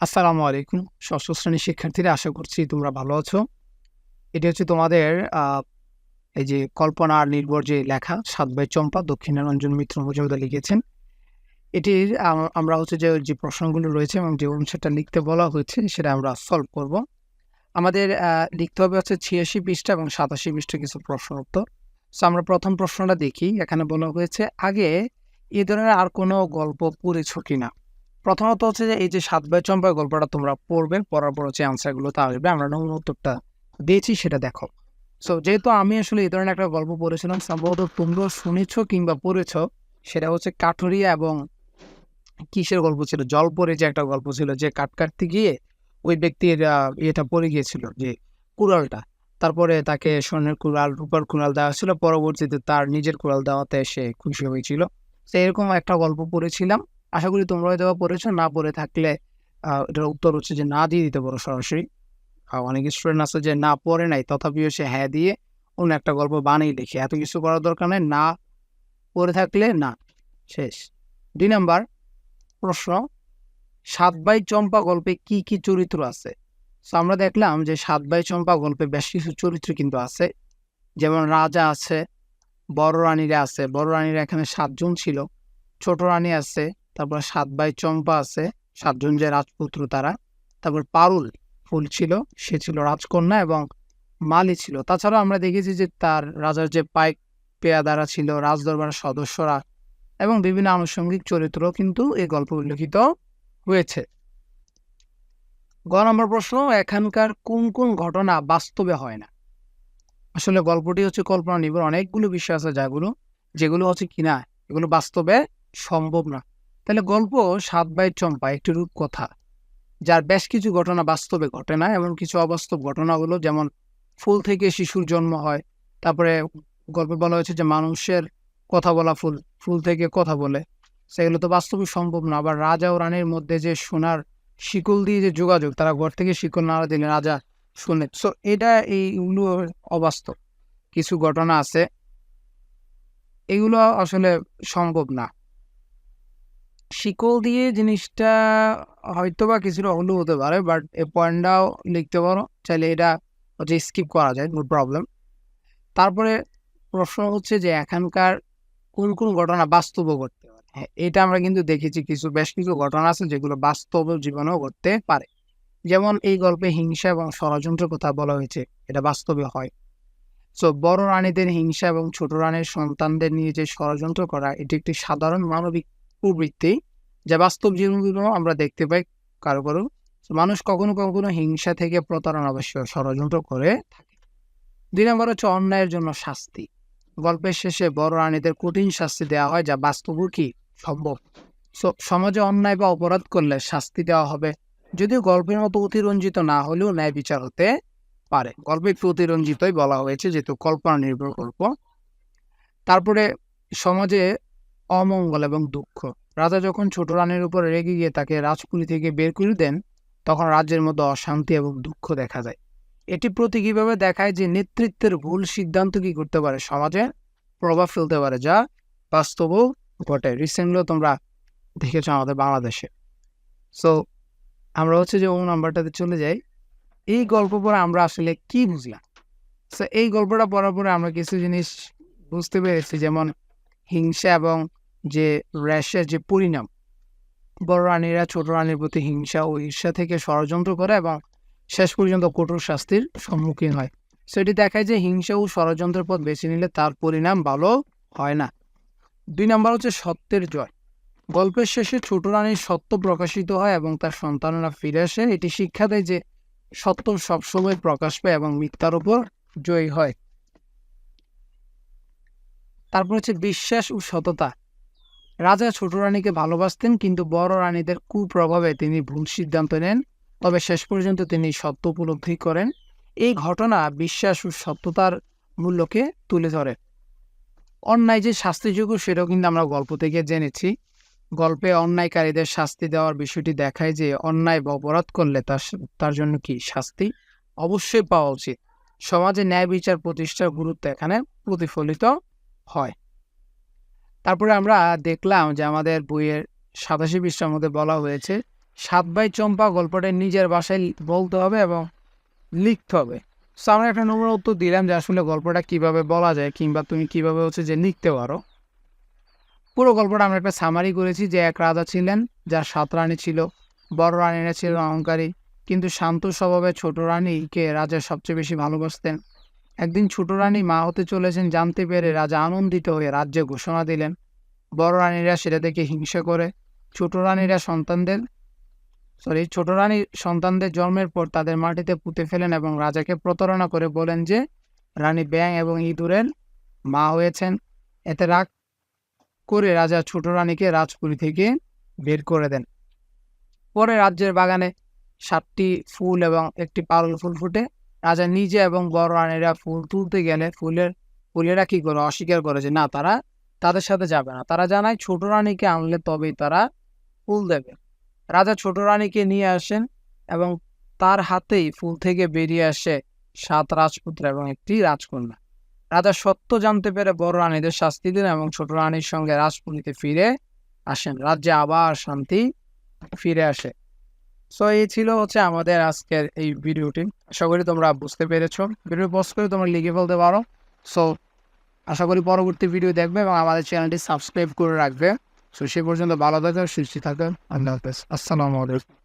আসসালামু আলাইকুম, ষষ্ঠ শ্রেণির শিক্ষার্থীরা, আশা করছি তোমরা ভালো আছো। এটি হচ্ছে তোমাদের এই যে কল্পনা আর নির্ভর যে লেখা, সাত বাই চম্পা, দক্ষিণারঞ্জন মিত্র মজুমদার লিখেছেন। এটির আমরা হচ্ছে যে যে প্রশ্নগুলো রয়েছে এবং যে অনুসারটা লিখতে বলা হয়েছে, সেটা আমরা সলভ করব। আমাদের লিখতে হবে হচ্ছে ছিয়াশি পৃষ্ঠা এবং সাতাশি পৃষ্ঠা কিছু প্রশ্ন উত্তর। সো আমরা প্রথম প্রশ্নটা দেখি। এখানে বলা হয়েছে, আগে এ ধরনের আর কোনো গল্প পড়েছ কিনা? প্রথমত হচ্ছে যে, এই যে সাত বাই চম্পা গল্পটা তোমরা পড়বে পড়ার পর হচ্ছে অ্যান্সারগুলো তা আসবে আমরা নমুনা উত্তরটা দিয়েছি, সেটা দেখো। সো যেহেতু আমি আসলে এই ধরনের একটা গল্প পড়েছিলাম, সম্ভবত তোমরাও শুনেছো কিংবা পড়েছ, সেটা হচ্ছে কাঠুরিয়া এবং কিসের গল্প ছিল? জল জলপরে যে একটা গল্প ছিল, যে কাঠ কাটতে গিয়ে ওই ব্যক্তির ইয়েটা পড়ে গিয়েছিল, যে কুড়ালটা। তারপরে তাকে স্বর্ণের কুড়াল, রূপার কুড়াল দেওয়া ছিল পরবর্তীতে তার নিজের কুড়াল দেওয়াতে সে খুশি হয়েছিল। তো এরকম একটা গল্প পড়েছিলাম। আশা করি তোমরা হয়তো পড়েছো, না পড়ে থাকলে এটার উত্তর হচ্ছে যে না দিয়ে দিতে পারো সরাসরি। অনেক স্টুডেন্ট আছে যে না পড়ে নাই, তথাপিও সে হ্যাঁ দিয়ে অন্য একটা গল্প বানিয়ে লিখে। এত কিছু করার দরকার নেই, না পড়ে থাকলে না। শেষ। দুই নাম্বার প্রশ্ন, সাত বাই চম্পা গল্পে কি কি চরিত্র আছে? তো আমরা দেখলাম যে সাত বাই চম্পা গল্পে বেশ কিছু চরিত্র কিন্তু আছে। যেমন রাজা আছে, বড় রানীরা আছে, বড় রানীরা এখানে সাতজন ছিল, ছোট রানী আছে তারপর সাত ভাই চম্পা আছে, সাতজন যে রাজপুত্র তারা। তারপর পারুল ফুল ছিল, সে ছিল রাজকন্যা এবং মালি ছিল। তাছাড়াও আমরা দেখেছি যে তার রাজার যে পাইক পেয়াদারা ছিল, রাজদরবারের সদস্যরা এবং বিভিন্ন আনুষঙ্গিক চরিত্র কিন্তু এই গল্প উল্লেখিত হয়েছে। গ নম্বর প্রশ্ন, এখানকার কোন কোন ঘটনা বাস্তবে হয় না? আসলে গল্পটি হচ্ছে কল্পনা নির্ভর অনেকগুলো বিষয় আছে, যাগুলো, যেগুলো হচ্ছে কিনা, এগুলো বাস্তবে সম্ভব না। তাহলে গল্প সাত বাই চম্পা, একটি রূপকথা যার বেশ কিছু ঘটনা বাস্তবে ঘটে না, এমন কিছু অবাস্তব ঘটনাগুলো যেমন ফুল থেকে শিশুর জন্ম হয়, তারপরে গল্পে বলা হয়েছে যে মানুষের কথা বলা ফুল ফুল থেকে কথা বলে। সেগুলো তো বাস্তবে সম্ভব না, আবার রাজা ও রানীর মধ্যে যে সোনার শিকল দিয়ে যে যোগাযোগ, তারা ঘর থেকে শিকল নাড়া দিলে রাজা শুনে। সো এটা এইগুলো অবাস্তব, কিছু ঘটনা আছে। এগুলো আসলে সম্ভব না। শিকল দিয়ে জিনিসটা হয়তো বা কিছুটা হলেও হতে পারে বাট এ পয়েন্টটাও লিখতে পারো। চাইলে এটা হচ্ছে স্কিপ করা যায় নো প্রবলেম তারপরে প্রশ্ন হচ্ছে যে এখানকার কোন কোন ঘটনা বাস্তবও ঘটতে পারে। হ্যাঁ এটা আমরা কিন্তু দেখেছি কিছু, বেশ কিছু ঘটনা আছে যেগুলো বাস্তব জীবনেও ঘটতে পারে। যেমন এই গল্পে হিংসা এবং ষড়যন্ত্রের কথা বলা হয়েছে, এটা বাস্তবে হয়। সো বড় রানীদের হিংসা এবং ছোট রানীর সন্তানদের নিয়ে যে ষড়যন্ত্র করা, এটি একটি সাধারণ মানবিক প্রবৃত্তি যা বাস্তব জীবনগুলো আমরা দেখতে পাই কারও কারও। মানুষ কখনো কখনো হিংসা থেকে প্রতারণা অবশ্য ষড়যন্ত্র করে থাকে। দুই নম্বর হচ্ছে অন্যায়ের জন্য শাস্তি। গল্পের শেষে বড় রানীদের কঠিন শাস্তি দেওয়া হয় যা বাস্তব কি সম্ভব? সমাজে অন্যায় বা অপরাধ করলে শাস্তি দেওয়া হবে। যদিও গল্পের মতো অতিরঞ্জিত না হলেও ন্যায় বিচার হতে পারে। গল্পে একটু অতিরঞ্জিতই বলা হয়েছে, যেহেতু কল্পনা নির্ভর গল্প। তারপরে সমাজে অমঙ্গল এবং দুঃখ। রাজা যখন ছোট রানীর উপর রেগে গিয়ে তাকে রাজপুরী থেকে বের করে দেন, তখন রাজ্যের মধ্যে অশান্তি এবং দুঃখ দেখা যায়। এটি প্রতি কীভাবে দেখায় যে নেতৃত্বের ভুল সিদ্ধান্ত কি করতে পারে সমাজে, প্রভাব ফেলতে পারে যা বাস্তবও ঘটে। রিসেন্টলিও তোমরা দেখেছ আমাদের বাংলাদেশে। সো আমরা হচ্ছে যে ও নাম্বারটাতে চলে যাই। এই গল্প পড়ে আমরা আসলে কি বুঝলাম? সো এই গল্পটা পড়ার পরে আমরা কিছু জিনিস বুঝতে পেরেছি, যেমন হিংসা এবং যে র্যাশের যে পরিণাম, বড় রানীরা, ছোট রানীর প্রতি হিংসা ও ঈর্ষা থেকে ষড়যন্ত্র করে এবং শেষ পর্যন্ত কঠোর শাস্তির সম্মুখীন হয়। সেটি দেখায় যে হিংসা ও ষড়যন্ত্রের পথ বেছে নিলে তার পরিণাম ভালো হয় না। দুই নম্বর হচ্ছে সত্যের জয়। গল্পের শেষে ছোট রানীর সত্য প্রকাশিত হয় এবং তার সন্তানরা ফিরে আসে। এটি শিক্ষা দেয় যে সত্য সবসময় প্রকাশ পায় এবং মিথ্যার উপর জয়ী হয়। তারপর হচ্ছে বিশ্বাস ও সততা। রাজা ছোট রানীকে ভালোবাসতেন, কিন্তু বড় রানীদের কুপ্রভাবে তিনি ভুল সিদ্ধান্ত নেন। তবে শেষ পর্যন্ত তিনি সত্য উপলব্ধি করেন। এই ঘটনা বিশ্বাস ও সত্যতার মূল্যকে তুলে ধরে। অন্যায় যে শাস্তিযোগ্য, সেটাও কিন্তু আমরা গল্প থেকে জেনেছি। গল্পে অন্যায়কারীদের শাস্তি দেওয়ার বিষয়টি দেখায় যে অন্যায় বা অপরাধ করলে তার তার জন্য কি শাস্তি অবশ্যই পাওয়া উচিত। সমাজে ন্যায় বিচার প্রতিষ্ঠার গুরুত্ব এখানে প্রতিফলিত হয়। তারপরে আমরা দেখলাম যে আমাদের বইয়ের সাতাশি পৃষ্ঠার মধ্যে বলা হয়েছে, সাত ভাই চম্পা গল্পটা নিজের বাসায় বলতে হবে এবং লিখতে হবে। সো আমরা একটা নম্বর উত্তর দিলাম যে আসলে গল্পটা কীভাবে বলা যায় কিংবা তুমি কীভাবে হচ্ছে যে লিখতে পারো। পুরো গল্পটা আমরা একটা সামারি করেছি যে এক রাজা ছিলেন, যার সাত রানী ছিল, বড় রানীরা ছিল অহংকারী, কিন্তু শান্ত স্বভাবে ছোট রানীকে রাজা সবচেয়ে বেশি ভালোবাসতেন। একদিন ছোট রানী মা হতে চলেছেন জানতে পেরে রাজা আনন্দিত হয়ে রাজ্যে ঘোষণা দিলেন। বড় রানীরা সেটা দেখে হিংসা করে। ছোট রানীরা সন্তানদের সরি ছোট রানী সন্তানদের জন্মের পর তাদের মাটিতে পুঁতে ফেলেন এবং রাজাকে প্রতারণা করে বলেন যে, রানী ব্যাং এবং ইঁদুরের মা হয়েছেন। এতে রাগ করে রাজা ছোট রানীকে রাজপুরী থেকে বের করে দেন। পরে রাজ্যের বাগানে সাতটি ফুল এবং একটি পারল ফুল ফুটে। রাজা নিজে এবং বড় রানীরা ফুল তুলতে গেলে ফুলের, ফুলেরা কি করে? অস্বীকার করে যে, না, তারা তাদের সাথে যাবে না। তারা জানায় ছোট রানীকে আনলে তবেই তারা ফুল দেবে। রাজা ছোট রানীকে নিয়ে আসেন এবং তার হাতেই ফুল থেকে বেরিয়ে আসে সাত রাজপুত্র এবং একটি রাজকন্যা। রাজা সত্য জানতে পেরে বড় রানীদের শাস্তি দিন এবং ছোট রানীর সঙ্গে রাজপুরীতে ফিরে আসেন। রাজ্যে আবার শান্তি ফিরে আসে। সো এই ছিল হচ্ছে আমাদের আজকের এই ভিডিওটি। আশা করি তোমরা বুঝতে পেরেছ। ভিডিও পোস্ট করে তোমরা লিখে ফেলতে পারো। সো আশা করি পরবর্তী ভিডিও দেখবে এবং আমাদের চ্যানেলটি সাবস্ক্রাইব করে রাখবে। সো সে পর্যন্ত ভালো থাকবে সুস্থ থাকবে আল্লাহ হাফেজ। আসসালামু আলাইকুম।